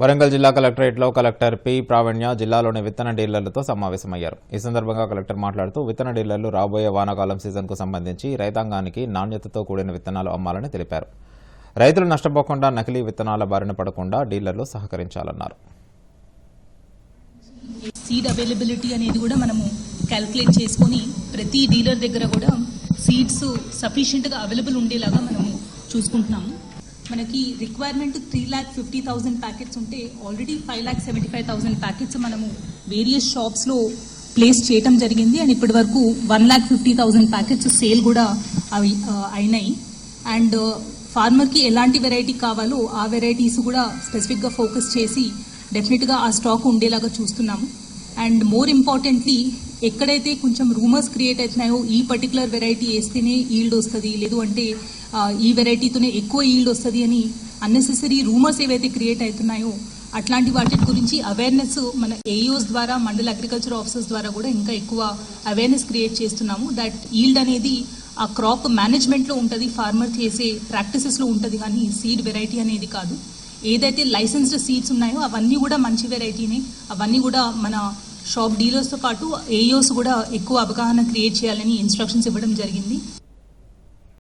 వరంగల్ జిల్లా కలెక్టరేట్లో collector P ప్రావీణ్య జిల్లాలోని విత్తన డీలర్లతో సమావేశమయ్యారు. ఈ సందర్భంగా కలెక్టర్ మాట్లాడుతూ విత్తన డీలర్లు రాబోయే వానాకాలం సీజన్కు సంబంధించి రైతాంగానికి నాణ్యతతో కూడిన విత్తనాలు అమ్మాలని తెలిపారు. రైతులు నష్టపోకుండా నకిలీ విత్తనాల బారిన పడకుండా డీలర్లు సహకరించాలన్నారు. సీడ్ అవైలబిలిటీ అనేది కూడా మనము క్యాల్కులేట్ చేసుకొని ప్రతి డీలర్ దగ్గర కూడా సీడ్స్ సఫిషియెంట్గా అవైలబుల్ ఉండేలాగా మనము చూసుకుంటున్నాము. మనకి requirement three lakh fifty thousand packets ఉంటే already five lakh seventy five thousand packets మనము వేరియస్ షాప్స్లో ప్లేస్ చేయటం జరిగింది. అండ్ ఇప్పటి వరకు one lakh fifty thousand packets sale కూడా అవి అయినాయి. అండ్ ఫార్మర్కి ఎలాంటి వెరైటీ కావాలో ఆ వెరైటీస్ కూడా స్పెసిఫిక్గా ఫోకస్ చేసి డెఫినెట్గా ఆ స్టాక్ ఉండేలాగా చూస్తున్నాము. అండ్ మోర్ ఇంపార్టెంట్లీ ఎక్కడైతే కొంచెం రూమర్స్ క్రియేట్ అవుతున్నాయో ఈ పర్టికులర్ వెరైటీ వేస్తేనే ఈల్డ్ వస్తుంది. లేదు అంటే ఈ వెరైటీతోనే ఎక్కువ ఈల్డ్ వస్తుంది అని అన్నెసెసరీ రూమర్స్ ఏవైతే క్రియేట్ అవుతున్నాయో అట్లాంటి వాటి గురించి అవేర్నెస్ మన ఏఈఓస్ ద్వారా మండల అగ్రికల్చర్ ఆఫీసర్స్ ద్వారా కూడా ఇంకా ఎక్కువ అవేర్నెస్ క్రియేట్ చేస్తున్నాము. దట్ ఈల్డ్ అనేది ఆ క్రాప్ మేనేజ్మెంట్లో ఉంటుంది ఫార్మర్ చేసే ప్రాక్టీసెస్లో ఉంటుంది కానీ సీడ్ వెరైటీ అనేది కాదు. ఏదైతే లైసెన్స్డ్ సీడ్స్ ఉన్నాయో అవన్నీ కూడా మంచి వెరైటీనే అవన్నీ కూడా మన షాప్ డీలర్స్తో పాటు ఏఈఓస్ కూడా ఎక్కువ అవగాహన క్రియేట్ చేయాలని ఇన్స్ట్రక్షన్స్ ఇవ్వడం జరిగింది.